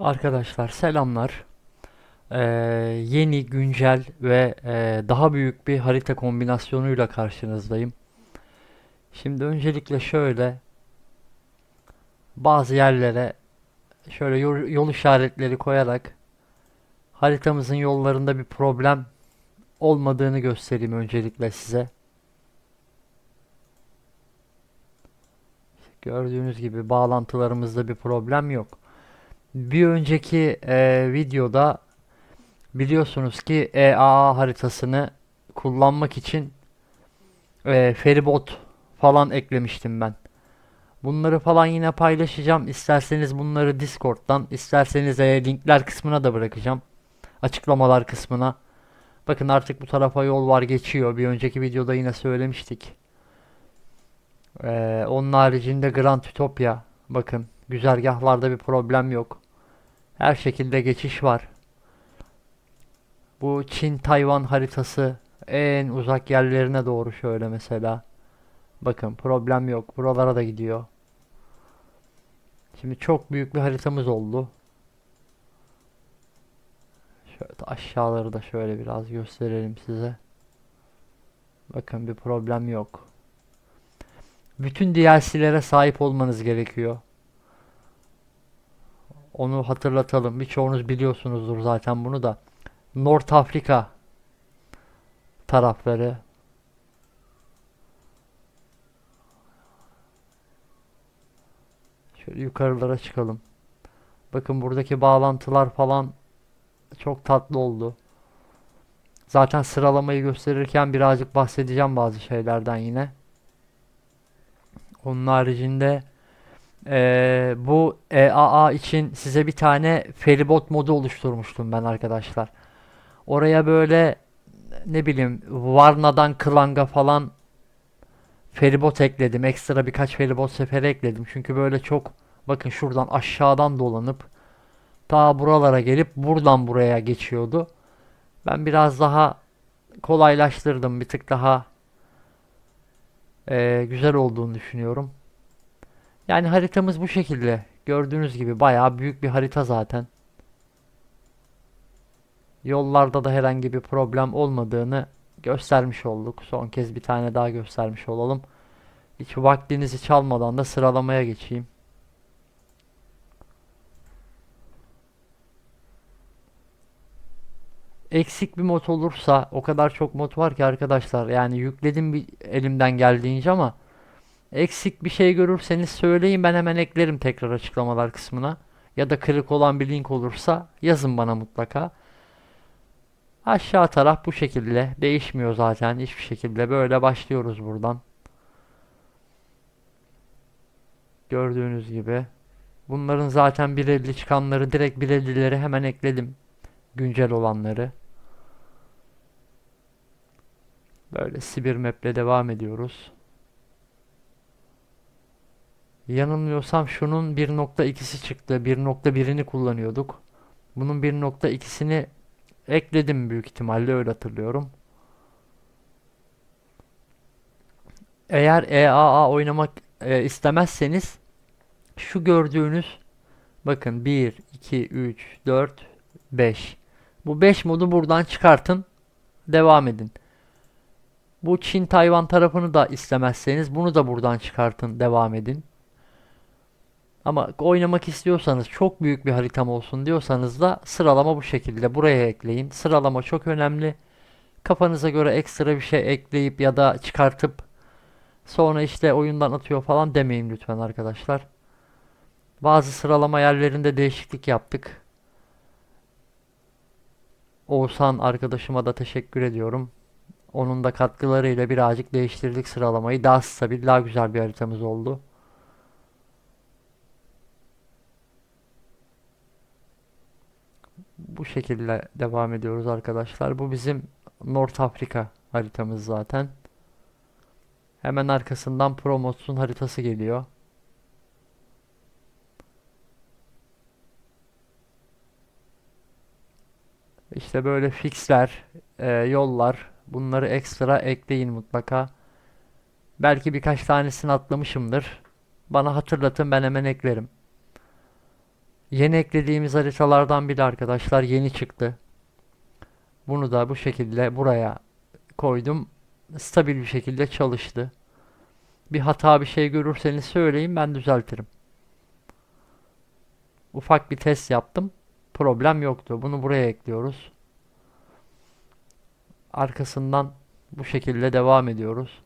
Arkadaşlar selamlar. Ee, yeni, güncel ve e, daha büyük bir harita kombinasyonuyla karşınızdayım. Şimdi öncelikle şöyle bazı yerlere şöyle yol, yol işaretleri koyarak haritamızın yollarında bir problem olmadığını göstereyim öncelikle size. Gördüğünüz gibi bağlantılarımızda bir problem yok. Bir önceki e, videoda biliyorsunuz ki EAA haritasını kullanmak için e, feribot falan eklemiştim ben. Bunları falan yine paylaşacağım. İsterseniz bunları Discord'dan, isterseniz e, linkler kısmına da bırakacağım. Açıklamalar kısmına. Bakın artık bu tarafa yol var geçiyor. Bir önceki videoda yine söylemiştik. E, onun haricinde Grand Utopia. Bakın güzergahlarda bir problem yok. Her şekilde geçiş var. Bu Çin-Tayvan haritası en uzak yerlerine doğru şöyle mesela. Bakın problem yok. Buralara da gidiyor. Şimdi çok büyük bir haritamız oldu. Şöyle aşağıları da şöyle biraz gösterelim size. Bakın bir problem yok. Bütün DLC'lere sahip olmanız gerekiyor. Onu hatırlatalım. Birçoğunuz biliyorsunuzdur zaten bunu da. North Afrika tarafları. Şöyle yukarılara çıkalım. Bakın buradaki bağlantılar falan çok tatlı oldu. Zaten sıralamayı gösterirken birazcık bahsedeceğim bazı şeylerden yine. Onun haricinde ee, bu EAA için size bir tane feribot modu oluşturmuştum ben arkadaşlar. Oraya böyle ne bileyim Varna'dan Klang'a falan feribot ekledim. Ekstra birkaç feribot seferi ekledim. Çünkü böyle çok bakın şuradan aşağıdan dolanıp ta buralara gelip buradan buraya geçiyordu. Ben biraz daha kolaylaştırdım. Bir tık daha ee, güzel olduğunu düşünüyorum. Yani haritamız bu şekilde. Gördüğünüz gibi bayağı büyük bir harita zaten. Yollarda da herhangi bir problem olmadığını göstermiş olduk. Son kez bir tane daha göstermiş olalım. Hiç vaktinizi çalmadan da sıralamaya geçeyim. Eksik bir mod olursa o kadar çok mod var ki arkadaşlar yani yükledim bir elimden geldiğince ama Eksik bir şey görürseniz söyleyin ben hemen eklerim tekrar açıklamalar kısmına. Ya da kırık olan bir link olursa yazın bana mutlaka. Aşağı taraf bu şekilde. Değişmiyor zaten hiçbir şekilde. Böyle başlıyoruz buradan. Gördüğünüz gibi. Bunların zaten 1.50 çıkanları direkt 1.50'leri hemen ekledim. Güncel olanları. Böyle Sibir Map'le devam ediyoruz. Yanılmıyorsam şunun 1.2'si çıktı. 1.1'ini kullanıyorduk. Bunun 1.2'sini ekledim büyük ihtimalle öyle hatırlıyorum. Eğer EAA oynamak e, istemezseniz şu gördüğünüz bakın 1, 2, 3, 4, 5. Bu 5 modu buradan çıkartın. Devam edin. Bu Çin Tayvan tarafını da istemezseniz bunu da buradan çıkartın. Devam edin. Ama oynamak istiyorsanız çok büyük bir haritam olsun diyorsanız da sıralama bu şekilde. Buraya ekleyin. Sıralama çok önemli. Kafanıza göre ekstra bir şey ekleyip ya da çıkartıp sonra işte oyundan atıyor falan demeyin lütfen arkadaşlar. Bazı sıralama yerlerinde değişiklik yaptık. Oğuzhan arkadaşıma da teşekkür ediyorum. Onun da katkılarıyla birazcık değiştirdik sıralamayı. Daha stabil, daha güzel bir haritamız oldu. Bu şekilde devam ediyoruz arkadaşlar. Bu bizim North Afrika haritamız zaten. Hemen arkasından Promos'un haritası geliyor. İşte böyle fixler, e, yollar bunları ekstra ekleyin mutlaka. Belki birkaç tanesini atlamışımdır. Bana hatırlatın ben hemen eklerim. Yeni eklediğimiz haritalardan biri arkadaşlar yeni çıktı. Bunu da bu şekilde buraya koydum. Stabil bir şekilde çalıştı. Bir hata bir şey görürseniz söyleyin ben düzeltirim. Ufak bir test yaptım. Problem yoktu. Bunu buraya ekliyoruz. Arkasından bu şekilde devam ediyoruz.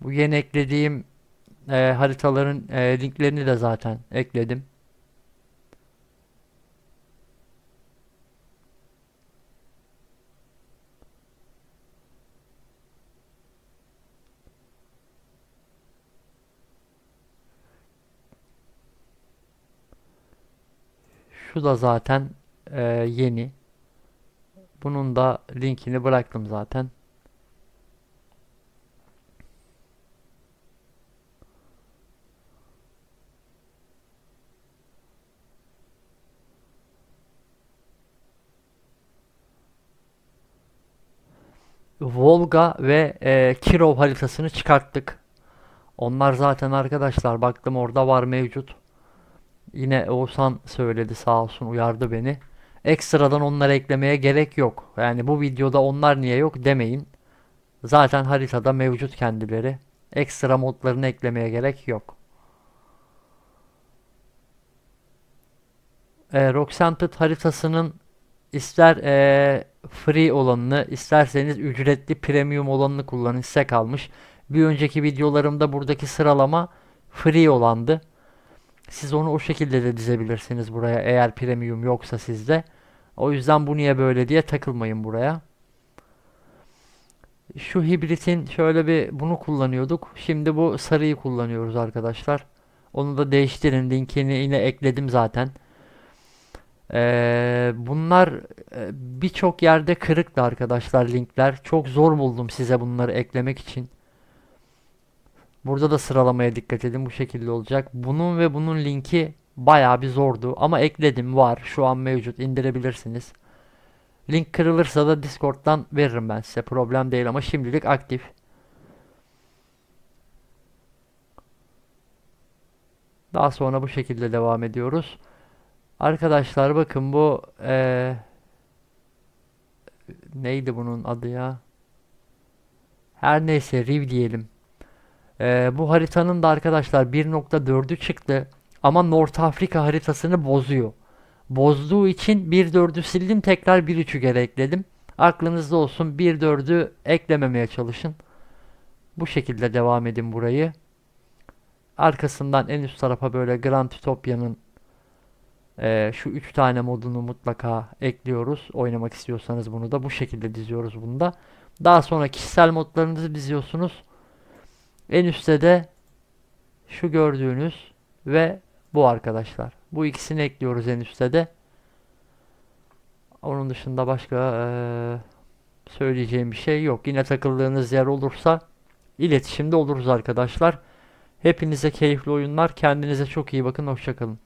Bu yeni eklediğim e, haritaların e, linklerini de zaten ekledim. Şu da zaten e, yeni. Bunun da linkini bıraktım zaten. Volga ve e, Kirov haritasını çıkarttık. Onlar zaten arkadaşlar baktım orada var mevcut. Yine Oğuzhan söyledi sağ olsun uyardı beni. Ekstradan onları eklemeye gerek yok. Yani bu videoda onlar niye yok demeyin. Zaten haritada mevcut kendileri. Ekstra modlarını eklemeye gerek yok. E, Rockcentered haritasının ister e, free olanını isterseniz ücretli premium olanını kullanın size kalmış. Bir önceki videolarımda buradaki sıralama free olandı. Siz onu o şekilde de dizebilirsiniz buraya eğer premium yoksa sizde. O yüzden bu niye böyle diye takılmayın buraya. Şu hibritin şöyle bir bunu kullanıyorduk. Şimdi bu sarıyı kullanıyoruz arkadaşlar. Onu da değiştirin. Linkini yine ekledim zaten. Ee, bunlar e, birçok yerde kırıktı arkadaşlar linkler. Çok zor buldum size bunları eklemek için. Burada da sıralamaya dikkat edin. Bu şekilde olacak. Bunun ve bunun linki bayağı bir zordu. Ama ekledim var. Şu an mevcut. indirebilirsiniz. Link kırılırsa da Discord'dan veririm ben size. Problem değil ama şimdilik aktif. Daha sonra bu şekilde devam ediyoruz. Arkadaşlar bakın bu eee, neydi bunun adı ya? Her neyse Riv diyelim. Eee, bu haritanın da arkadaşlar 1.4'ü çıktı. Ama North Afrika haritasını bozuyor. Bozduğu için 1.4'ü sildim tekrar 1.3'ü geri ekledim. Aklınızda olsun 1.4'ü eklememeye çalışın. Bu şekilde devam edin burayı. Arkasından en üst tarafa böyle Grand Utopia'nın ee, şu üç tane modunu mutlaka ekliyoruz. Oynamak istiyorsanız bunu da bu şekilde diziyoruz bunu da. Daha sonra kişisel modlarınızı diziyorsunuz. En üstte de şu gördüğünüz ve bu arkadaşlar. Bu ikisini ekliyoruz en üstte de. Onun dışında başka söyleyeceğim bir şey yok. Yine takıldığınız yer olursa iletişimde oluruz arkadaşlar. Hepinize keyifli oyunlar. Kendinize çok iyi bakın. Hoşçakalın.